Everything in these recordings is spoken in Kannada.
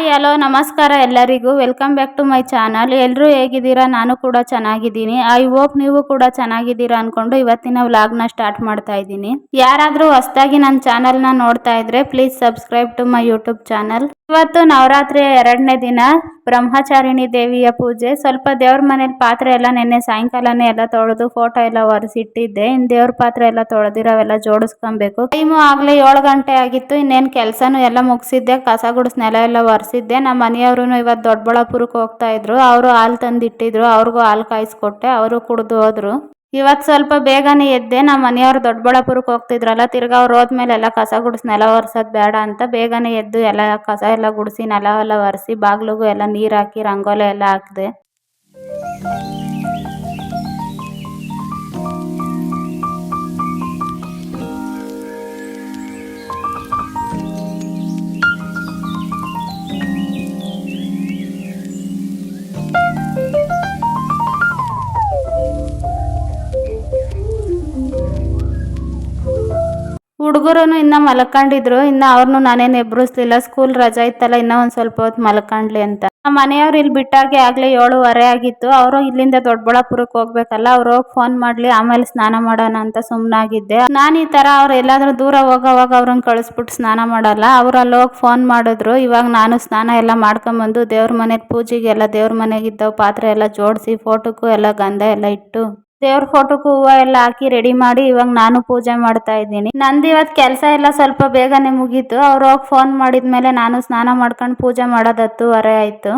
ಹಾಯ್, ಹಲೋ, ನಮಸ್ಕಾರ ಎಲ್ಲರಿಗೂ. Welcome back to my channel ಎಲ್ಲರೂ ಹೇಗಿದ್ದೀರಾ? ನಾನು ಕೂಡ ಚೆನ್ನಾಗಿದ್ದೀನಿ. ಐ ಹೋಪ್ ನೀವು ಕೂಡ ಚೆನ್ನಾಗಿದ್ದೀರಾ ಅಂದ್ಕೊಂಡು ಇವತ್ತಿನ ವ್ಲಾಗ್ನ ಸ್ಟಾರ್ಟ್ ಮಾಡ್ತಾ ಇದ್ದೀನಿ. ಯಾರಾದರೂ ಹೊಸದಾಗಿ ನನ್ನ ಚಾನಲ್ನ ನೋಡ್ತಾ ಇದ್ರೆ please subscribe to my YouTube channel ಇವತ್ತು ನವರಾತ್ರಿಯ ಎರಡನೇ ದಿನ ಬ್ರಹ್ಮಚಾರಿಣಿ ದೇವಿಯ ಪೂಜೆ. ಸ್ವಲ್ಪ ದೇವ್ರ ಮನೇಲಿ ಪಾತ್ರೆ ಎಲ್ಲ ನಿನ್ನೆ ಸಾಯಂಕಾಲನೇ ಎಲ್ಲ ತೊಳೆದು ಫೋಟೋ ಎಲ್ಲ ಒರೆಸಿಟ್ಟಿದ್ದೆ. ಇನ್ನು ದೇವ್ರ ಪಾತ್ರೆ ಎಲ್ಲ ತೊಳೆದಿರೋವೆಲ್ಲ ಜೋಡಿಸ್ಕೊಬೇಕು. ಟೈಮು ಆಗಲೇ ಏಳು ಗಂಟೆ ಆಗಿತ್ತು. ಇನ್ನೇನು ಕೆಲಸನೂ ಎಲ್ಲ ಮುಗಿಸಿದ್ದೆ. ಕಸ ಗುಡಿಸ್ ನೆಲ ಎಲ್ಲ ಒರೆಸಿದ್ದೆ. ನಮ್ಮ ಮನೆಯವರು ಇವತ್ತು ದೊಡ್ಡಬಳ್ಳಾಪುರಕ್ಕೆ ಹೋಗ್ತಾ ಇದ್ರು. ಅವರು ಹಾಲು ತಂದಿಟ್ಟಿದ್ರು. ಅವ್ರಿಗೂ ಹಾಲು ಕಾಯಿಸ್ಕೊಟ್ಟೆ. ಅವರು ಕುಡಿದು ಹೋದ್ರು. ಇವತ್ತು ಸ್ವಲ್ಪ ಬೇಗನೆ ಎದ್ದೆ ನಮ್ಮ ಮನೆಯವ್ರು ದೊಡ್ಡಬಳ್ಳಾಪುರಕ್ಕೆ ಹೋಗ್ತಿದ್ರಲ್ಲ, ತಿರ್ಗಾ ಅವ್ರು ಹೋದ್ಮೇಲೆ ಎಲ್ಲ ಕಸ ಗುಡಿಸಿ ನೆಲ ಒರೆಸೋದು ಬೇಡ ಅಂತ ಬೇಗನೆ ಎದ್ದು ಎಲ್ಲ ಕಸ ಎಲ್ಲ ಗುಡಿಸಿ ನೆಲ ಎಲ್ಲ ಒರೆಸಿ, ಬಾಗಿಲಿಗೂ ಎಲ್ಲ ನೀರು ಹಾಕಿ, ರಂಗೋಲೆ ಎಲ್ಲ ಹಾಕಿದೆ. ಹುಡುಗರು ಇನ್ನ ಮಲ್ಕೊಂಡಿದ್ರು, ಇನ್ನ ಅವ್ರನ್ನು ನಾನೇನು ಎಬ್ಬಿಸ್ಲಿಲ್ಲ ಸ್ಕೂಲ್ ರಜಾ ಇತ್ತಲ್ಲ, ಇನ್ನ ಒಂದ್ ಸ್ವಲ್ಪ ಹೊತ್ತು ಮಲ್ಕೊಂಡ್ಲಿ ಅಂತ. ನಮ್ಮ ಮನೆಯವ್ರು ಇಲ್ಲಿ ಬಿಟ್ಟಾಗೆ ಆಗ್ಲೇ ಏಳುವರೆ ಆಗಿತ್ತು. ಅವರು ಇಲ್ಲಿಂದ ದೊಡ್ಡಬಳ್ಳಾಪುರಕ್ಕೆ ಹೋಗ್ಬೇಕಲ್ಲ, ಅವ್ರು ಹೋಗಿ ಫೋನ್ ಮಾಡ್ಲಿ, ಆಮೇಲೆ ಸ್ನಾನ ಮಾಡೋಣ ಅಂತ ಸುಮ್ಮನಾಗಿದ್ದೆ ನಾನು ಈ ತರ ಅವ್ರು ಎಲ್ಲಾದ್ರೂ ದೂರ ಹೋಗೋವಾಗ ಅವ್ರನ್ನ ಕಳಿಸ್ಬಿಟ್ಟು ಸ್ನಾನ ಮಾಡಲ್ಲ. ಅವ್ರು ಅಲ್ಲಿ ಹೋಗಿ ಫೋನ್ ಮಾಡಿದ್ರು. ಇವಾಗ ನಾನು ಸ್ನಾನ ಎಲ್ಲ ಮಾಡ್ಕೊಂಬಂದು ದೇವ್ರ ಮನೆ ಪೂಜೆಗೆಲ್ಲ ದೇವ್ರ ಮನೆಗಿದ್ದವು ಪಾತ್ರೆ ಎಲ್ಲ ಜೋಡಿಸಿ ಫೋಟೋಕ್ಕೂ ಎಲ್ಲ ಗಂಧ ಎಲ್ಲ ಇಟ್ಟು. ದೇವ್ರ ಫೋಟೋಕ್ಕೂ ಹೂವು ಎಲ್ಲ ಹಾಕಿ ರೆಡಿ ಮಾಡಿ ಇವಾಗ ನಾನು ಪೂಜೆ ಮಾಡ್ತಾ ಇದ್ದೀನಿ. ನಂದು ಇವತ್ತು ಕೆಲಸ ಎಲ್ಲ ಸ್ವಲ್ಪ ಬೇಗನೆ ಮುಗೀತು. ಅವ್ರು ಹೋಗಿ ಫೋನ್ ಮಾಡಿದ್ಮೇಲೆ ನಾನು ಸ್ನಾನ ಮಾಡ್ಕೊಂಡು ಪೂಜೆ ಮಾಡೋದು ಹತ್ತುವರೆ ಆಯಿತು.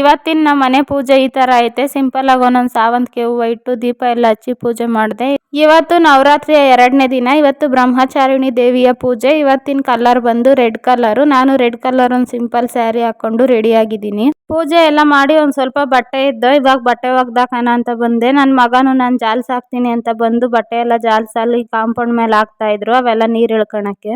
ಇವತ್ತಿನ ನಮ್ಮ ಮನೆ ಪೂಜೆ ಈ ತರ ಐತೆ. ಸಿಂಪಲ್ ಆಗಿ ಒಂದೊಂದು ಸಾವಂತಿಗೆ ಹೂವು ಇಟ್ಟು ದೀಪ ಎಲ್ಲ ಹಚ್ಚಿ ಪೂಜೆ ಮಾಡಿದೆ. ಇವತ್ತು ನವರಾತ್ರಿಯ ಎರಡನೇ ದಿನ, ಇವತ್ತು ಬ್ರಹ್ಮಚಾರಿಣಿ ದೇವಿಯ ಪೂಜೆ. ಇವತ್ತಿನ ಕಲರ್ ಬಂದು ರೆಡ್ ಕಲರ್ ನಾನು ರೆಡ್ ಕಲರ್ ಒಂದು ಸಿಂಪಲ್ ಸ್ಯಾರಿ ಹಾಕೊಂಡು ರೆಡಿ ಆಗಿದ್ದೀನಿ. ಪೂಜೆ ಎಲ್ಲ ಮಾಡಿ ಒಂದ್ ಸ್ವಲ್ಪ ಬಟ್ಟೆ ಇದ್ದು, ಇವಾಗ ಬಟ್ಟೆ ಒಗ್ದಾಕಣ ಅಂತ ಬಂದೆ. ನನ್ನ ಮಗನು ನಾನು ಜಾಲ್ಸ್ ಹಾಕ್ತೀನಿ ಅಂತ ಬಂದು ಬಟ್ಟೆ ಎಲ್ಲ ಜಾಲ್ಸಲ್ಲಿ ಕಾಂಪೌಂಡ್ ಮೇಲೆ ಹಾಕ್ತಾ ಇದ್ರು, ಅವೆಲ್ಲ ನೀರ್ ಇಳ್ಕೊಳಕ್ಕೆ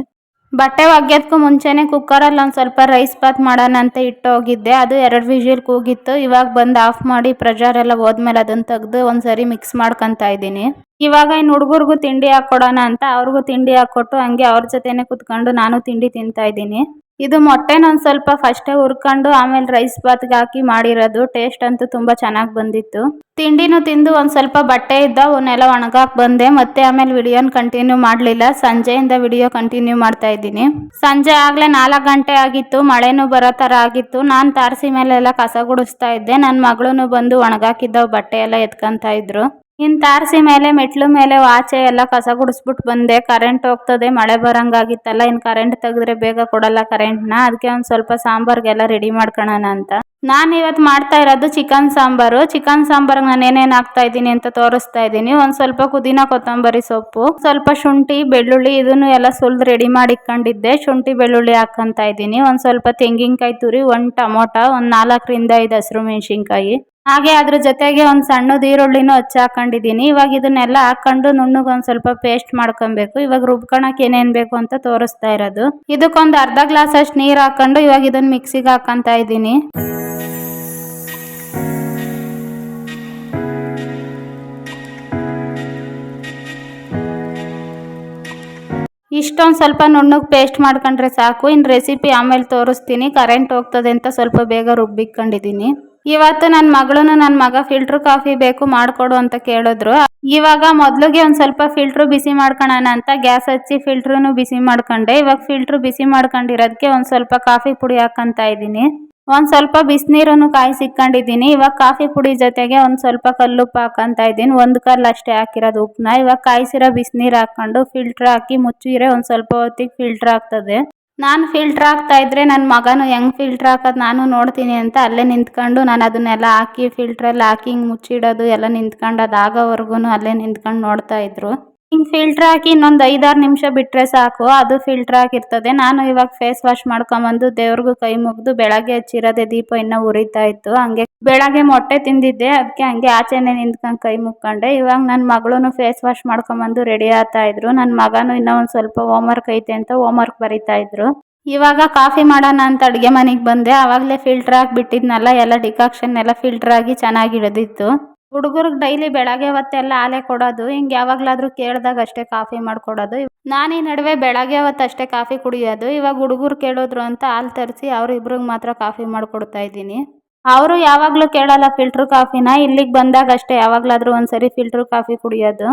ಬಟ್ಟೆ ಒಗ್ಯೋದಕ್ಕೂ ಮುಂಚೆನೆ ಕುಕ್ಕರಲ್ಲಿ ಒಂದು ಸ್ವಲ್ಪ ರೈಸ್ ಬಾತ್ ಮಾಡೋಣ ಅಂತ ಇಟ್ಟು ಹೋಗಿದ್ದೆ. ಅದು ಎರಡು ವಿಜಿಲ್ ಕೂಗಿತ್ತು. ಇವಾಗ ಬಂದು ಆಫ್ ಮಾಡಿ ಪ್ರೆಷರ್ ಎಲ್ಲ ಹೋದ್ಮೇಲೆ ಅದನ್ನ ತೆಗೆದು ಒಂದ್ಸರಿ ಮಿಕ್ಸ್ ಮಾಡ್ಕೊತಾ ಇದ್ದೀನಿ. ಇವಾಗ ಇನ್ನು ಹುಡುಗರಿಗೂ ತಿಂಡಿ ಹಾಕ್ಕೊಡೋಣ ಅಂತ ಅವ್ರಿಗೂ ತಿಂಡಿ ಹಾಕ್ಕೊಟ್ಟು ಹಂಗೆ ಅವ್ರ ಜೊತೆನೆ ಕುತ್ಕೊಂಡು ನಾನು ತಿಂಡಿ ತಿಂತಾ ಇದ್ದೀನಿ. ಇದು ಮೊಟ್ಟೆನ ಒಂದು ಸ್ವಲ್ಪ ಫಸ್ಟೇ ಹುರ್ಕೊಂಡು ಆಮೇಲೆ ರೈಸ್ ಬಾತ್ಗೆ ಹಾಕಿ ಮಾಡಿರೋದು. ಟೇಸ್ಟ್ ಅಂತೂ ತುಂಬ ಚೆನ್ನಾಗಿ ಬಂದಿತ್ತು. ತಿಂಡಿನೂ ತಿಂದು ಒಂದು ಸ್ವಲ್ಪ ಬಟ್ಟೆ ಇದ್ದ ಅವನ್ನೆಲ್ಲ ಒಣಗಾಕ್ ಬಂದೆ. ಮತ್ತೆ ಆಮೇಲೆ ವಿಡಿಯೋನ ಕಂಟಿನ್ಯೂ ಮಾಡಲಿಲ್ಲ. ಸಂಜೆಯಿಂದ ವಿಡಿಯೋ ಕಂಟಿನ್ಯೂ ಮಾಡ್ತಾ ಇದ್ದೀನಿ. ಸಂಜೆ ಆಗಲೇ ನಾಲ್ಕು ಗಂಟೆ ಆಗಿತ್ತು. ಮಳೆನೂ ಬರೋ ಥರ ಆಗಿತ್ತು. ನಾನು ತಾರಸಿ ಮೇಲೆಲ್ಲ ಕಸ ಗುಡಿಸ್ತಾ ಇದ್ದೆ. ನನ್ನ ಮಗಳೂ ಬಂದು ಒಣಗಾಕಿದ್ದವು ಬಟ್ಟೆ ಎಲ್ಲ ಎತ್ಕೊಂತ ಇದ್ರು. ಇನ್ ತಾರಸಿ ಮೇಲೆ, ಮೆಟ್ಲು ಮೇಲೆ ವಾಚೆ ಎಲ್ಲ ಕಸ ಗುಡಿಸ್ಬಿಟ್ಟು ಬಂದೆ. ಕರೆಂಟ್ ಹೋಗ್ತದೆ, ಮಳೆ ಬರಂಗಾಗಿತ್ತಲ್ಲ, ಇನ್ ಕರೆಂಟ್ ತೆಗೆದ್ರೆ ಬೇಗ ಕೊಡಲ್ಲ ಕರೆಂಟ್ನ ಅದಕ್ಕೆ ಒಂದು ಸ್ವಲ್ಪ ಸಾಂಬಾರ್ಗೆಲ್ಲ ರೆಡಿ ಮಾಡ್ಕೊಳ್ಳೋಣ ಅಂತ. ನಾನು ಇವತ್ತು ಮಾಡ್ತಾ ಇರೋದು ಚಿಕನ್ ಸಾಂಬಾರು. ಚಿಕನ್ ಸಾಂಬಾರ್ಗೆ ನಾನು ಏನೇನು ಹಾಕ್ತಾ ಇದ್ದೀನಿ ಅಂತ ತೋರಿಸ್ತಾ ಇದ್ದೀನಿ. ಒಂದು ಸ್ವಲ್ಪ ಪುದೀನ ಕೊತ್ತಂಬರಿ ಸೊಪ್ಪು, ಸ್ವಲ್ಪ ಶುಂಠಿ, ಬೆಳ್ಳುಳ್ಳಿ ಇದನ್ನು ಎಲ್ಲ ಸುಲಿದು ರೆಡಿ ಮಾಡಿ ಇಟ್ಕೊಂಡಿದ್ದೆ. ಶುಂಠಿ, ಬೆಳ್ಳುಳ್ಳಿ ಹಾಕಂತ ಇದ್ದೀನಿ. ಒಂದು ಸ್ವಲ್ಪ ತೆಂಗಿನಕಾಯಿ ತುರಿ, ಒಂದು ಟೊಮೊಟೊ, ಒಂದು ನಾಲ್ಕರಿಂದ ಐದು ಹಸಿರು ಮೆಣಸಿನ್ಕಾಯಿ. ಹಾಗೆ ಅದ್ರ ಜೊತೆಗೆ ಒಂದು ಸಣ್ಣದ ಈರುಳ್ಳಿನೂ ಹಚ್ಚಿ ಹಾಕೊಂಡಿದ್ದೀನಿ. ಇವಾಗ ಇದನ್ನೆಲ್ಲ ಹಾಕೊಂಡು ನುಣ್ಣಗೆ ಒಂದು ಸ್ವಲ್ಪ ಪೇಸ್ಟ್ ಮಾಡ್ಕೊಬೇಕು. ಇವಾಗ ರುಬ್ಕೊಳಕ್ ಏನೇನ್ ಬೇಕು ಅಂತ ತೋರಿಸ್ತಾ ಇರೋದು. ಇದಕ್ಕೊಂದು ಅರ್ಧ ಗ್ಲಾಸ್ ಅಷ್ಟು ನೀರು ಹಾಕೊಂಡು ಇವಾಗ ಇದನ್ನ ಮಿಕ್ಸಿಗೆ ಹಾಕಂತ ಇದ್ದೀನಿ. ಇಷ್ಟೊಂದು ಸ್ವಲ್ಪ ನುಣ್ಣಗೆ ಪೇಸ್ಟ್ ಮಾಡ್ಕೊಂಡ್ರೆ ಸಾಕು. ಇನ್ನು ರೆಸಿಪಿ ಆಮೇಲೆ ತೋರಿಸ್ತೀನಿ. ಕರೆಂಟ್ ಹೋಗ್ತದೆ ಅಂತ ಸ್ವಲ್ಪ ಬೇಗ ರುಬ್ಬಿಕೊಂಡಿದ್ದೀನಿ ಇವತ್ತು ನನ್ನ ಮಗಳೂ ನನ್ನ ಮಗ ಫಿಲ್ಟರ್ ಕಾಫಿ ಬೇಕು ಮಾಡಿಕೊಡು ಅಂತ ಕೇಳಿದ್ರು. ಇವಾಗ ಮೊದಲಿಗೆ ಒಂದು ಸ್ವಲ್ಪ ಫಿಲ್ಟ್ರು ಬಿಸಿ ಮಾಡ್ಕೊಳ್ಳೋಣ ಅಂತ ಗ್ಯಾಸ್ ಹಚ್ಚಿ ಫಿಲ್ಟ್ರೂ ಬಿಸಿ ಮಾಡ್ಕೊಂಡೆ. ಇವಾಗ ಫಿಲ್ಟ್ರು ಬಿಸಿ ಮಾಡ್ಕೊಂಡಿರೋದಕ್ಕೆ ಒಂದು ಸ್ವಲ್ಪ ಕಾಫಿ ಪುಡಿ ಹಾಕಂತ ಇದ್ದೀನಿ. ಒಂದು ಸ್ವಲ್ಪ ಬಿಸಿನೀರನ್ನು ಕಾಯಿಸಿಕೊಂಡಿದ್ದೀನಿ ಇವಾಗ ಕಾಫಿ ಪುಡಿ ಜೊತೆಗೆ ಒಂದು ಸ್ವಲ್ಪ ಕಲ್ಲುಪ್ಪು ಹಾಕಂತ ಇದ್ದೀನಿ. ಒಂದು ಕಲ್ಲು ಅಷ್ಟೇ ಹಾಕಿರೋದು ಉಪ್ಪನ್ನ ಇವಾಗ ಕಾಯಿಸಿರೋ ಬಿಸಿನೀರು ಹಾಕ್ಕೊಂಡು ಫಿಲ್ಟ್ರ್ ಹಾಕಿ ಮುಚ್ಚಿರೆ ಒಂದು ಸ್ವಲ್ಪ ಹೊತ್ತಿಗೆ ಫಿಲ್ಟ್ರ್ ಆಗ್ತದೆ. ನಾನು ಫಿಲ್ಟ್ರ್ ಆಗ್ತಾ ಇದ್ರೆ ನನ್ನ ಮಗನು ಹೆಂಗ್ ಫಿಲ್ಟ್ರ್ ಹಾಕೋದು ನಾನು ನೋಡ್ತೀನಿ ಅಂತ ಅಲ್ಲೇ ನಿಂತ್ಕೊಂಡು ನಾನು ಅದನ್ನೆಲ್ಲ ಹಾಕಿ ಫಿಲ್ಟ್ರಲ್ಲಿ ಹಾಕಿ ಹಿಂಗೆ ಮುಚ್ಚಿಡೋದು ಎಲ್ಲ ನಿಂತ್ಕೊಂಡು ಅದು ಅಲ್ಲೇ ನಿಂತ್ಕೊಂಡು ನೋಡ್ತಾ ಇದ್ರು. ಹಿಂಗೆ ಫಿಲ್ಟ್ರ್ ಹಾಕಿ ಇನ್ನೊಂದು ಐದಾರು ನಿಮಿಷ ಬಿಟ್ಟರೆ ಸಾಕು, ಅದು ಫಿಲ್ಟ್ರ್ ಆಗಿರ್ತದೆ. ನಾನು ಇವಾಗ ಫೇಸ್ ವಾಶ್ ಮಾಡ್ಕೊಂಬಂದು ದೇವ್ರಿಗೂ ಕೈ ಮುಗಿದು ಬೆಳಗ್ಗೆ ಹಚ್ಚಿರೋದೇ ದೀಪ ಇನ್ನೂ ಉರಿತಾ ಇತ್ತು. ಹಂಗೆ ಬೆಳಗ್ಗೆ ಮೊಟ್ಟೆ ತಿಂದಿದ್ದೆ ಅದಕ್ಕೆ ಹಂಗೆ ಆಚೆನೆ ನಿಂತ್ಕೊಂಡು ಕೈ ಮುಕ್ಕೊಂಡೆ ಇವಾಗ ನನ್ನ ಮಗಳೂ ಫೇಸ್ ವಾಶ್ ಮಾಡ್ಕೊಂಬಂದು ರೆಡಿ ಆಗ್ತಾ ಇದ್ರು. ನನ್ನ ಮಗನೂ ಇನ್ನೂ ಒಂದು ಸ್ವಲ್ಪ ಹೋಮ್ವರ್ಕ್ ಐತೆ ಅಂತ ಹೋಮ್ವರ್ಕ್ ಬರಿತಾ ಇದ್ರು. ಇವಾಗ ಕಾಫಿ ಮಾಡೋಣ ಅಂತ ಅಡುಗೆ ಮನೆಗೆ ಬಂದೆ. ಆವಾಗಲೇ ಫಿಲ್ಟ್ರ್ ಹಾಕಿ ಬಿಟ್ಟಿದ್ನಲ್ಲ ಎಲ್ಲ ಡಿಕಾಕ್ಷನ್ ಎಲ್ಲ ಫಿಲ್ಟ್ರ್ ಆಗಿ ಚೆನ್ನಾಗಿ ಇಳಿದಿತ್ತು. ಹುಡುಗರಿಗೆ ಡೈಲಿ ಬೆಳಗ್ಗೆ ಹೊತ್ತೆಲ್ಲ ಹಾಲೇ ಕೊಡೋದು, ಹಿಂಗೆ ಯಾವಾಗಲಾದರೂ ಕೇಳಿದಾಗ ಅಷ್ಟೇ ಕಾಫಿ ಮಾಡಿಕೊಡೋದು. ನಾನು ನಡುವೆ ಬೆಳಗ್ಗೆ ಹೊತ್ತು ಅಷ್ಟೇ ಕಾಫಿ ಕುಡಿಯೋದು, ಇವಾಗ ಹುಡುಗರು ಕೇಳಿದ್ರು ಅಂತ ಹಾಲು ತರಿಸಿ ಅವ್ರಿಬ್ರಿಗೆ ಮಾತ್ರ ಕಾಫಿ ಮಾಡ್ಕೊಡ್ತಾ ಇದ್ದೀನಿ. ಅವರು ಯಾವಾಗಲೂ ಕೇಳಲ್ಲ ಫಿಲ್ಟರ್ ಕಾಫಿನ, ಇಲ್ಲಿಗೆ ಬಂದಾಗ ಅಷ್ಟೇ ಯಾವಾಗಲಾದರೂ ಒಂದ್ಸರಿ ಫಿಲ್ಟರ್ ಕಾಫಿ ಕುಡಿಯೋದು.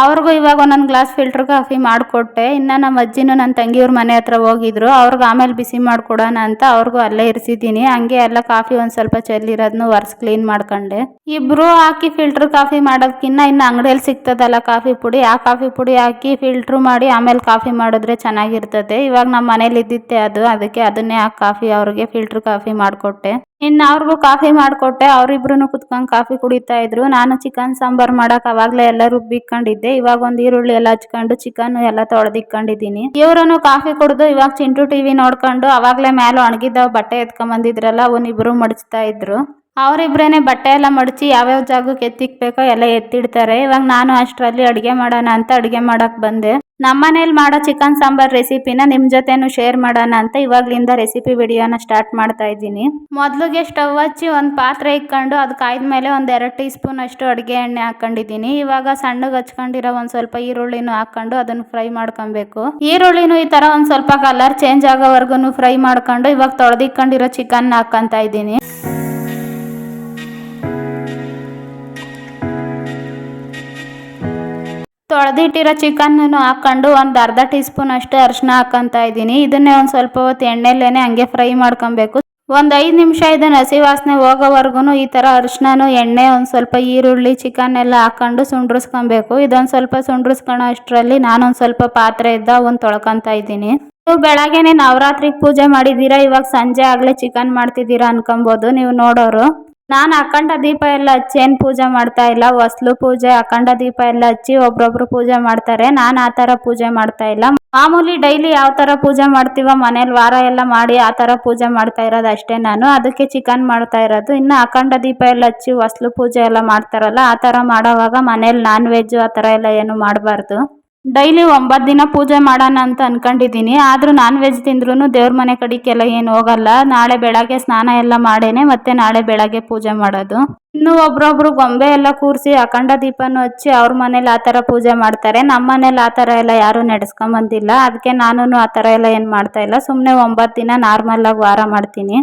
ಅವ್ರಿಗೂ ಇವಾಗ ಒಂದೊಂದು ಗ್ಲಾಸ್ ಫಿಲ್ಟರ್ ಕಾಫಿ ಮಾಡಿಕೊಟ್ಟೆ. ಇನ್ನು ನಮ್ಮ ಅಜ್ಜಿನೂ ನನ್ನ ತಂಗಿಯವ್ರ ಮನೆ ಹತ್ರ ಹೋಗಿದ್ರು. ಅವ್ರಿಗೆ ಆಮೇಲೆ ಬಿಸಿ ಮಾಡಿಕೊಡೋಣ ಅಂತ ಅವ್ರಿಗೂ ಅಲ್ಲೇ ಇರಿಸಿದ್ದೀನಿ. ಹಂಗೆ ಎಲ್ಲ ಕಾಫಿ ಒಂದು ಸ್ವಲ್ಪ ಚೆಲ್ಲಿರೋದನ್ನು ವರ್ಸ್ ಕ್ಲೀನ್ ಮಾಡ್ಕೊಂಡೆ. ಇಬ್ಬರು ಹಾಕಿ ಫಿಲ್ಟರ್ ಕಾಫಿ ಮಾಡೋದಕ್ಕಿಂತ ಇನ್ನು ಅಂಗಡಿಯಲ್ಲಿ ಸಿಗ್ತದಲ್ಲ ಕಾಫಿ ಪುಡಿ. ಆ ಕಾಫಿ ಪುಡಿ ಹಾಕಿ ಫಿಲ್ಟ್ರ್ ಮಾಡಿ ಆಮೇಲೆ ಕಾಫಿ ಮಾಡಿದ್ರೆ ಚೆನ್ನಾಗಿರ್ತದೆ. ಇವಾಗ ನಮ್ಮ ಮನೇಲಿ ಇದ್ದಿತ್ತೆ ಅದು. ಅದಕ್ಕೆ ಅದನ್ನೇ ಆ ಕಾಫಿ ಅವ್ರಿಗೆ ಫಿಲ್ಟರ್ ಕಾಫಿ ಮಾಡಿಕೊಟ್ಟೆ. ಇನ್ನು ಅವ್ರಿಗೂ ಕಾಫಿ ಮಾಡಿಕೊಟ್ಟೆ ಅವರಿಬ್ರು ಕುತ್ಕೊಂಡು ಕಾಫಿ ಕುಡಿತಾ ಇದ್ರು. ನಾನು ಚಿಕನ್ ಸಾಂಬಾರ್ ಮಾಡಕ್ ಅವಾಗಲೇ ಎಲ್ಲ ರುಬ್ಬಿಕೊಂಡಿದ್ದೆ. ಇವಾಗ ಒಂದು ಈರುಳ್ಳಿ ಎಲ್ಲ ಹಚ್ಕೊಂಡು ಚಿಕನ್ ಎಲ್ಲ ತೊಳೆದಿಕ್ಕೊಂಡಿದ್ದೀನಿ ಇವ್ರನ್ನು ಕಾಫಿ ಕುಡಿದು ಇವಾಗ ಚಿಂಟು ಟಿವಿ ನೋಡ್ಕೊಂಡು, ಅವಾಗಲೇ ಮ್ಯಾಲ ಒಣಗಿದ್ದ ಬಟ್ಟೆ ಎತ್ಕೊಂಬಂದಿದ್ರಲ್ಲ ಅವನ್ನಿಬ್ರು ಮಡಚ್ತಾ ಇದ್ರು. ಅವರಿಬ್ರೇನೆ ಬಟ್ಟೆ ಎಲ್ಲ ಮಡಚಿ ಯಾವ್ಯಾವ ಜಾಗಕ್ಕೆ ಎತ್ತಿಕ್ಬೇಕೋ ಎಲ್ಲ ಎತ್ತಿಡ್ತಾರೆ. ಇವಾಗ ನಾನು ಅಷ್ಟರಲ್ಲಿ ಅಡುಗೆ ಮಾಡೋಣ ಅಂತ ಅಡುಗೆ ಮಾಡಕ್ ಬಂದೆ. ನಮ್ಮನೇಲಿ ಮಾಡೋ ಚಿಕನ್ ಸಾಂಬಾರ್ ರೆಸಿಪಿನ ನಿಮ್ಮ ಜೊತೆನೂ ಶೇರ್ ಮಾಡೋಣ ಅಂತ ಇವಾಗ್ಲಿಂದ ರೆಸಿಪಿ ವಿಡಿಯೋನ ಸ್ಟಾರ್ಟ್ ಮಾಡ್ತಾ ಇದ್ದೀನಿ. ಮೊದಲಿಗೆ ಸ್ಟವ್ ಹಚ್ಚಿ ಒಂದು ಪಾತ್ರೆ ಇಕ್ಕೊಂಡು ಅದು ಕಾಯ್ದ್ಮೇಲೆ ಒಂದು ಎರಡು ಟೀ ಸ್ಪೂನ್ ಅಷ್ಟು ಅಡುಗೆ ಎಣ್ಣೆ ಹಾಕೊಂಡಿದ್ದೀನಿ. ಇವಾಗ ಸಣ್ಣಗೆ ಹಚ್ಕೊಂಡಿರೋ ಒಂದು ಸ್ವಲ್ಪ ಈರುಳ್ಳಿನೂ ಹಾಕೊಂಡು ಅದನ್ನು ಫ್ರೈ ಮಾಡ್ಕೊಬೇಕು. ಈರುಳ್ಳಿನೂ ಈ ಥರ ಒಂದು ಸ್ವಲ್ಪ ಕಲರ್ ಚೇಂಜ್ ಆಗೋವರೆಗೂ ಫ್ರೈ ಮಾಡ್ಕೊಂಡು ಇವಾಗ ತೊಳೆದಿಕ್ಕೊಂಡಿರೋ ಚಿಕನ್ ಹಾಕೊಂತ ಇದ್ದೀನಿ. ತೊಳೆದಿಟ್ಟಿರೋ ಚಿಕನ್ನೂ ಹಾಕೊಂಡು ಒಂದು ಅರ್ಧ ಟೀ ಸ್ಪೂನ್ ಅಷ್ಟು ಅರಿಶಿನ ಹಾಕೊಂತ ಇದ್ದೀನಿ. ಇದನ್ನೇ ಒಂದು ಸ್ವಲ್ಪ ಹೊತ್ತು ಎಣ್ಣೆಲೇನೆ ಹಂಗೆ ಫ್ರೈ ಮಾಡ್ಕೊಬೇಕು. ಒಂದು ಐದು ನಿಮಿಷ ಇದನ್ನ ಹಸಿ ವಾಸನೆ ಹೋಗೋವರೆಗೂ ಈ ಥರ ಅರಿಶಿನನು ಎಣ್ಣೆ ಒಂದು ಸ್ವಲ್ಪ ಈರುಳ್ಳಿ ಚಿಕನ್ ಎಲ್ಲ ಹಾಕೊಂಡು ಸುಂಡ್ರಿಸ್ಕೊಬೇಕು. ಇದೊಂದು ಸ್ವಲ್ಪ ಸುಂಡ್ರಿಸ್ಕೊಳೋ ಅಷ್ಟರಲ್ಲಿ ನಾನೊಂದು ಸ್ವಲ್ಪ ಪಾತ್ರೆ ಇದ್ದ ಒಂದು ತೊಳ್ಕೊತ ಇದ್ದೀನಿ. ನೀವು ಬೆಳಗ್ಗೆನೇ ನವರಾತ್ರಿಗೆ ಪೂಜೆ ಮಾಡಿದ್ದೀರಾ? ಇವಾಗ ಸಂಜೆ ಆಗಲೇ ಚಿಕನ್ ಮಾಡ್ತಿದ್ದೀರಾ ಅನ್ಕೊಬೋದು ನೀವು ನೋಡೋರು. ನಾನು ಅಖಂಡ ದೀಪ ಎಲ್ಲ ಹಚ್ಚಿ ಏನು ಪೂಜೆ ಮಾಡ್ತಾ ಇಲ್ಲ? ಹೊಸ್ಲು ಪೂಜೆ, ಅಖಂಡ ದೀಪ ಎಲ್ಲ ಹಚ್ಚಿ ಒಬ್ರೊಬ್ರು ಪೂಜೆ ಮಾಡ್ತಾರೆ. ನಾನು ಆ ಥರ ಪೂಜೆ ಮಾಡ್ತಾ ಇಲ್ಲ. ಮಾಮೂಲಿ ಡೈಲಿ ಯಾವ ಥರ ಪೂಜೆ ಮಾಡ್ತೀವೋ? ಮನೇಲಿ ವಾರ ಎಲ್ಲ ಮಾಡಿ ಆ ಥರ ಪೂಜೆ ಮಾಡ್ತಾ ಇರೋದು ಅಷ್ಟೇ ನಾನು. ಅದಕ್ಕೆ ಚಿಕನ್ ಮಾಡ್ತಾ ಇರೋದು. ಇನ್ನು ಅಖಂಡ ದೀಪ ಎಲ್ಲ ಹಚ್ಚಿ ಹೊಸ್ಲು ಪೂಜೆ ಎಲ್ಲ ಮಾಡ್ತಾರಲ್ಲ, ಆ ಥರ ಮಾಡೋವಾಗ ಮನೇಲಿ ನಾನ್ ವೆಜ್ಜು ಆ ಥರ ಎಲ್ಲ ಏನು ಮಾಡಬಾರ್ದು. ಡೈಲಿ ಒಂಬತ್ತು ದಿನ ಪೂಜೆ ಮಾಡೋಣ ಅಂತ ಅಂದ್ಕೊಂಡಿದ್ದೀನಿ ಆದರೂ ನಾನ್ ವೆಜ್ ತಿಂದ್ರೂ ದೇವ್ರ ಮನೆ ಕಡೆಗೆಲ್ಲ ಏನು ಹೋಗಲ್ಲ. ನಾಳೆ ಬೆಳಗ್ಗೆ ಸ್ನಾನ ಎಲ್ಲ ಮಾಡೇನೆ, ಮತ್ತೆ ನಾಳೆ ಬೆಳಗ್ಗೆ ಪೂಜೆ ಮಾಡೋದು. ಇನ್ನು ಒಬ್ರೊಬ್ರು ಗೊಂಬೆ ಎಲ್ಲ ಕೂರಿಸಿ ಅಖಂಡ ದೀಪನು ಹಚ್ಚಿ ಅವ್ರ ಮನೇಲಿ ಆ ಥರ ಪೂಜೆ ಮಾಡ್ತಾರೆ. ನಮ್ಮ ಮನೇಲಿ ಆ ಥರ ಎಲ್ಲ ಯಾರೂ ನಡೆಸ್ಕೊಂಬಂದಿಲ್ಲ. ಅದಕ್ಕೆ ನಾನು ಆ ಥರ ಎಲ್ಲ ಏನು ಮಾಡ್ತಾ ಇಲ್ಲ. ಸುಮ್ಮನೆ ಒಂಬತ್ತು ದಿನ ನಾರ್ಮಲ್ ಆಗಿ ವಾರ ಮಾಡ್ತೀನಿ.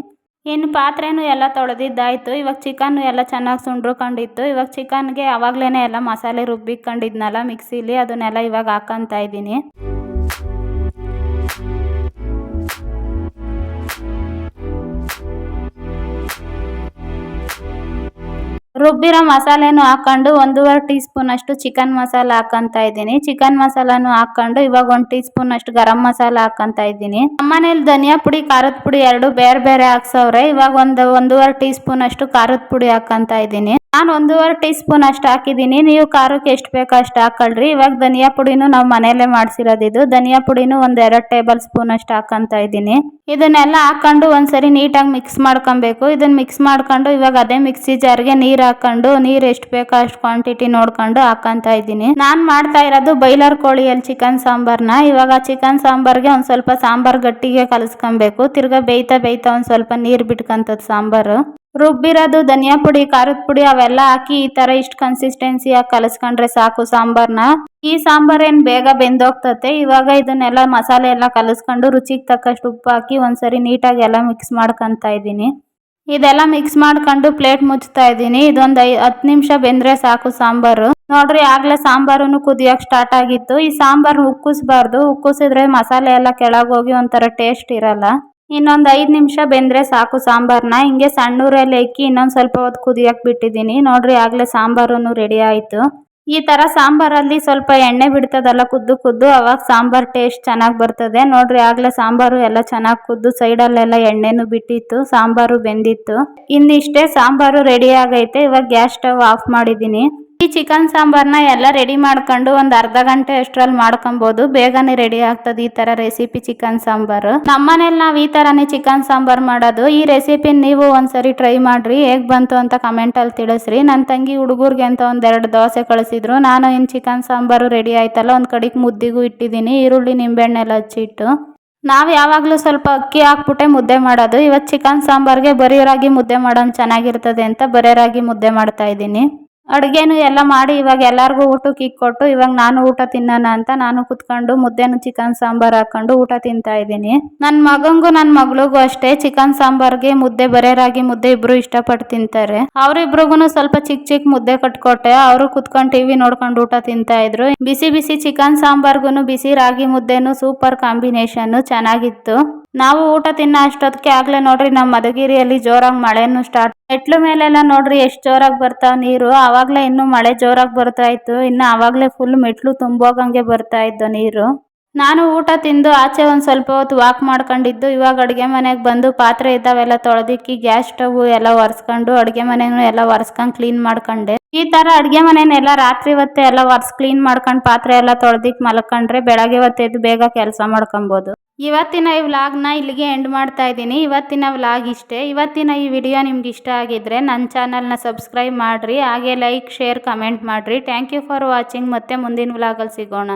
ಇನ್ನು ಪಾತ್ರೆನೂ ಎಲ್ಲ ತೊಳೆದಿದ್ದಾಯಿತು. ಇವಾಗ ಚಿಕನ್ನು ಎಲ್ಲ ಚೆನ್ನಾಗಿ ಸುಂಡ್ರುಕೊಂಡಿತ್ತು. ಇವಾಗ ಚಿಕನ್ಗೆ ಆವಾಗಲೇ ಎಲ್ಲ ಮಸಾಲೆ ರುಬ್ಬಿಕೊಂಡಿದ್ನಲ್ಲ ಮಿಕ್ಸಿಲಿ, ಅದನ್ನೆಲ್ಲ ಇವಾಗ ಹಾಕೊಂತ ಇದ್ದೀನಿ. ರುಬ್ಬಿರೋ ಮಸಾಲೆನೂ ಹಾಕೊಂಡು ಒಂದೂವರೆ ಟೀ ಸ್ಪೂನ್ ಅಷ್ಟು ಚಿಕನ್ ಮಸಾಲ ಹಾಕಂತ ಇದ್ದೀನಿ. ಚಿಕನ್ ಮಸಾಲಾನು ಹಾಕೊಂಡು ಇವಾಗ ಒಂದು ಟೀ ಸ್ಪೂನ್ ಅಷ್ಟು ಗರಂ ಮಸಾಲ ಹಾಕೊಂತ ಇದ್ದೀನಿ. ನಮ್ಮನೇಲಿ ಧನಿಯಾ ಪುಡಿ, ಖಾರದ ಪುಡಿ ಎರಡು ಬೇರೆ ಬೇರೆ ಹಾಕ್ಸವ್ರೆ. ಇವಾಗ ಒಂದು, ಒಂದೂವರೆ ಟೀ ಸ್ಪೂನ್ ಅಷ್ಟು ಖಾರದ ಪುಡಿ ಹಾಕೊಂತ ಇದ್ದೀನಿ. ನಾನು ಒಂದೂವರೆ ಟೀ ಸ್ಪೂನ್ ಅಷ್ಟು ಹಾಕಿದ್ದೀನಿ. ನೀವು ಖಾರಕ್ಕೆ ಎಷ್ಟು ಬೇಕೋ ಅಷ್ಟು ಹಾಕೊಳ್ರಿ. ಇವಾಗ ಧನಿಯಾ ಪುಡಿನೂ ನಾವು ಮನೆಯಲ್ಲೇ ಮಾಡಿಸಿರೋದು ಇದು. ಧನಿಯಾ ಪುಡಿನೂ ಒಂದು ಎರಡು ಟೇಬಲ್ ಸ್ಪೂನ್ ಅಷ್ಟು ಹಾಕೊಂತ ಇದ್ದೀನಿ. ಇದನ್ನೆಲ್ಲ ಹಾಕೊಂಡು ಒಂದ್ಸರಿ ನೀಟಾಗಿ ಮಿಕ್ಸ್ ಮಾಡ್ಕೊಬೇಕು. ಇದನ್ನು ಮಿಕ್ಸ್ ಮಾಡ್ಕೊಂಡು ಇವಾಗ ಅದೇ ಮಿಕ್ಸಿ ಜಾರ್ಗೆ ನೀರು ಹಾಕೊಂಡು, ನೀರು ಎಷ್ಟು ಬೇಕೋ ಅಷ್ಟು ಕ್ವಾಂಟಿಟಿ ನೋಡ್ಕೊಂಡು ಹಾಕೊಂತ ಇದ್ದೀನಿ. ನಾನು ಮಾಡ್ತಾ ಇರೋದು ಬೈಲರ್ ಕೋಳಿಯಲ್ಲಿ ಚಿಕನ್ ಸಾಂಬಾರ್ನ. ಇವಾಗ ಚಿಕನ್ ಸಾಂಬಾರ್ಗೆ ಒಂದು ಸ್ವಲ್ಪ ಸಾಂಬಾರ್ ಗಟ್ಟಿಗೆ ಕಲಿಸ್ಕೊಬೇಕು. ತಿರ್ಗಾ ಬೇಯ್ತಾ ಬೇಯ್ತಾ ಒಂದು ಸ್ವಲ್ಪ ನೀರು ಬಿಟ್ಕೊಂತದ್ ಸಾಂಬಾರು. ರುಬ್ಬಿರೋದು, ಧನಿಯಾ ಪುಡಿ, ಖಾರದ ಪುಡಿ ಅವೆಲ್ಲ ಹಾಕಿ ಈ ತರ ಇಷ್ಟು ಕನ್ಸಿಸ್ಟೆನ್ಸಿಯಾಗಿ ಕಲಸ್ಕೊಂಡ್ರೆ ಸಾಕು ಸಾಂಬಾರ್ನ. ಈ ಸಾಂಬಾರ್ ಏನ್ ಬೇಗ ಬೆಂದೋಗ್ತತೆ, ಇವಾಗ ಇದನ್ನೆಲ್ಲ ಮಸಾಲೆ ಎಲ್ಲ ಕಲಸ್ಕೊಂಡು ರುಚಿಗೆ ತಕ್ಕಷ್ಟು ಉಪ್ಪು ಹಾಕಿ ಒಂದ್ಸರಿ ನೀಟಾಗಿ ಎಲ್ಲ ಮಿಕ್ಸ್ ಮಾಡ್ಕೊಂತ ಇದ್ದೀನಿ. ಇದೆಲ್ಲ ಮಿಕ್ಸ್ ಮಾಡ್ಕೊಂಡು ಪ್ಲೇಟ್ ಮುಚ್ತಾ ಇದ್ದೀನಿ. ಇದೊಂದು ಐ, ಹತ್ತು ನಿಮಿಷ ಬೆಂದ್ರೆ ಸಾಕು ಸಾಂಬಾರು. ನೋಡ್ರಿ, ಆಗ್ಲೇ ಸಾಂಬಾರು ಕುದಿಯೋಕೆ ಸ್ಟಾರ್ಟ್ ಆಗಿತ್ತು. ಈ ಸಾಂಬಾರು ಉಕ್ಕಿಸ್ಬಾರ್ದು. ಉಕ್ಕಿಸಿದ್ರೆ ಮಸಾಲೆ ಎಲ್ಲ ಕೆಳಗೋಗಿ ಒಂಥರ ಟೇಸ್ಟ್ ಇರಲ್ಲ. ಇನ್ನೊಂದು ಐದು ನಿಮಿಷ ಬೆಂದರೆ ಸಾಕು ಸಾಂಬಾರನ್ನ ಹಿಂಗೆ ಸಣ್ಣೂರಲ್ಲಿ ಇಕ್ಕಿ ಇನ್ನೊಂದು ಸ್ವಲ್ಪ ಹೊತ್ತು ಕುದಿಯಕ್ಕೆ ಬಿಟ್ಟಿದ್ದೀನಿ ನೋಡ್ರಿ ಆಗಲೇ ಸಾಂಬಾರು ರೆಡಿ ಆಯಿತು. ಈ ಥರ ಸಾಂಬಾರಲ್ಲಿ ಸ್ವಲ್ಪ ಎಣ್ಣೆ ಬಿಡ್ತದಲ್ಲ ಕುದ್ದು ಕುದ್ದು, ಅವಾಗ ಸಾಂಬಾರು ಟೇಸ್ಟ್ ಚೆನ್ನಾಗಿ ಬರ್ತದೆ. ನೋಡ್ರಿ ಆಗಲೇ ಸಾಂಬಾರು ಎಲ್ಲ ಚೆನ್ನಾಗಿ ಕುದ್ದು, ಸೈಡಲ್ಲೆಲ್ಲ ಎಣ್ಣೆನೂ ಬಿಟ್ಟಿತ್ತು, ಸಾಂಬಾರು ಬೆಂದಿತ್ತು. ಇನ್ನಿಷ್ಟೇ ಸಾಂಬಾರು ರೆಡಿ ಆಗೈತೆ. ಇವಾಗ ಗ್ಯಾಸ್ ಸ್ಟವ್ ಆಫ್ ಮಾಡಿದ್ದೀನಿ ಈ ಚಿಕನ್ ಸಾಂಬಾರ್ನ ಎಲ್ಲ ರೆಡಿ ಮಾಡ್ಕೊಂಡು ಒಂದು ಅರ್ಧ ಗಂಟೆ ಅಷ್ಟರಲ್ಲಿ ಮಾಡ್ಕೊಬೋದು. ಬೇಗನೆ ರೆಡಿ ಆಗ್ತದೆ ಈ ತರ ರೆಸಿಪಿ ಚಿಕನ್ ಸಾಂಬಾರು. ನಮ್ಮನೇಲಿ ನಾವು ಈ ಥರನೇ ಚಿಕನ್ ಸಾಂಬಾರ್ ಮಾಡೋದು. ಈ ರೆಸಿಪಿನ ನೀವು ಒಂದ್ಸರಿ ಟ್ರೈ ಮಾಡ್ರಿ. ಹೇಗೆ ಬಂತು ಅಂತ ಕಮೆಂಟಲ್ಲಿ ತಿಳಿಸ್ರಿ. ನನ್ನ ತಂಗಿ ಹುಡುಗರಿಗೆ ಅಂತ ಒಂದೆರಡು ದೋಸೆ ಕಳಿಸಿದ್ರು. ನಾನು ಇನ್ನು ಚಿಕನ್ ಸಾಂಬಾರು ರೆಡಿ ಆಯ್ತಲ್ಲ, ಒಂದ್ ಕಡೆಗೆ ಮುದ್ದಿಗೂ ಇಟ್ಟಿದ್ದೀನಿ. ಈರುಳ್ಳಿ, ನಿಂಬೆಹಣ್ಣೆಲ್ಲ ಹಚ್ಚಿಟ್ಟು. ನಾವು ಯಾವಾಗಲೂ ಸ್ವಲ್ಪ ಅಕ್ಕಿ ಹಾಕ್ಬಿಟ್ಟೆ ಮುದ್ದೆ ಮಾಡೋದು. ಇವತ್ತು ಚಿಕನ್ ಸಾಂಬಾರ್ಗೆ ಬರೀ ರಾಗಿ ಮುದ್ದೆ ಮಾಡೋಣ ಚೆನ್ನಾಗಿರ್ತದೆ ಅಂತ ಬರೀ ರಾಗಿ ಮುದ್ದೆ ಮಾಡ್ತಾ ಇದ್ದೀನಿ. ಅಡುಗೆನು ಎಲ್ಲ ಮಾಡಿ ಇವಾಗ ಎಲ್ಲರಿಗೂ ಊಟಕ್ಕೆ ಇಕ್ಕೊಟ್ಟು ಇವಾಗ ನಾನು ಊಟ ತಿನ್ನೋಣ ಅಂತ ನಾನು ಕುತ್ಕೊಂಡು ಮುದ್ದೆನೂ ಚಿಕನ್ ಸಾಂಬಾರ್ ಹಾಕೊಂಡು ಊಟ ತಿಂತಾ ಇದ್ದೀನಿ. ನನ್ನ ಮಗಂಗೂ ನನ್ನ ಮಗಳಿಗೂ ಅಷ್ಟೇ ಚಿಕನ್ ಸಾಂಬಾರ್ಗೆ ಮುದ್ದೆ ಬರೇ ರಾಗಿ ಮುದ್ದೆ ಇಬ್ರು ಇಷ್ಟಪಟ್ಟು ತಿಂತಾರೆ. ಅವರಿಬ್ರಿಗೂ ಸ್ವಲ್ಪ ಚಿಕ್ಕ ಚಿಕ್ಕ ಮುದ್ದೆ ಕಟ್ಕೊಟ್ಟೆ. ಅವರು ಕುತ್ಕೊಂಡು ಟಿವಿ ನೋಡ್ಕೊಂಡು ಊಟ ತಿಂತಾ ಇದ್ರು. ಬಿಸಿ ಬಿಸಿ ಚಿಕನ್ ಸಾಂಬಾರ್ಗು ಬಿಸಿ ರಾಗಿ ಮುದ್ದೆನು ಸೂಪರ್ ಕಾಂಬಿನೇಷನ್ ಚೆನ್ನಾಗಿತ್ತು. ನಾವು ಊಟ ತಿನ್ನ ಅಷ್ಟೊತ್ತಿಗೆ ಆಗ್ಲೇ ನೋಡ್ರಿ ನಮ್ಮ ಮಧುಗಿರಿಯಲ್ಲಿ ಜೋರಾಗಿ ಮಳೆನೂ ಸ್ಟಾರ್ಟ್ ಮೆಟ್ಲು ಮೇಲೆಲ್ಲ ನೋಡ್ರಿ ಎಷ್ಟು ಜೋರಾಗಿ ಬರ್ತಾವ ನೀರು. ಆವಾಗ್ಲೇ ಇನ್ನು ಮಳೆ ಜೋರಾಗಿ ಬರ್ತಾ ಇತ್ತು. ಇನ್ನು ಅವಾಗ್ಲೇ ಫುಲ್ ಮೆಟ್ಲು ತುಂಬೋಗಂಗೆ ಬರ್ತಾ ಇದ್ದು ನೀರು. ನಾನು ಊಟ ತಿಂದು ಆಚೆ ಒಂದು ಸ್ವಲ್ಪ ಹೊತ್ತು ವಾಕ್ ಮಾಡ್ಕೊಂಡಿದ್ದು. ಇವಾಗ ಅಡುಗೆ ಮನೆಗೆ ಬಂದು ಪಾತ್ರೆ ಇದ್ದಾವೆಲ್ಲ ತೊಳೆದಿಕ್ಕಿ ಗ್ಯಾಸ್ ಸ್ಟವ್ ಎಲ್ಲ ಒರೆಸ್ಕೊಂಡು ಅಡುಗೆ ಮನೆನೂ ಎಲ್ಲ ಒರೆಸ್ಕೊಂಡು ಕ್ಲೀನ್ ಮಾಡ್ಕೊಂಡೆ. ಈ ತರ ಅಡುಗೆ ಮನೆನೆಲ್ಲ ರಾತ್ರಿ ಹೊತ್ತೆ ಎಲ್ಲ ಒರೆಸ್ ಕ್ಲೀನ್ ಮಾಡ್ಕೊಂಡು ಪಾತ್ರೆ ಎಲ್ಲ ತೊಳೆದಿಕ್ ಮಲ್ಕೊಂಡ್ರೆ ಬೆಳಗ್ಗೆ ಹೊತ್ತೆದ್ದು ಬೇಗ ಕೆಲಸ ಮಾಡ್ಕೊಬೋದು. ಇವತ್ತಿನ ಈ ವ್ಲಾಗ್ನ ಇಲ್ಲಿಗೆ ಎಂಡ್ ಮಾಡ್ತಾ ಇದ್ದೀನಿ. ಇವತ್ತಿನ ವ್ಲಾಗ್ ಇಷ್ಟೇ. ಇವತ್ತಿನ ಈ ವಿಡಿಯೋ ನಿಮ್ಗೆ ಇಷ್ಟ ಆಗಿದ್ರೆ ನನ್ನ ಚಾನಲ್ನ ಸಬ್ಸ್ಕ್ರೈಬ್ ಮಾಡಿರಿ. ಹಾಗೆ ಲೈಕ್, ಶೇರ್, ಕಮೆಂಟ್ ಮಾಡಿರಿ. ಥ್ಯಾಂಕ್ ಯು ಫಾರ್ ವಾಚಿಂಗ್ ಮತ್ತೆ ಮುಂದಿನ ವ್ಲಾಗಲ್ಲಿ ಸಿಗೋಣ.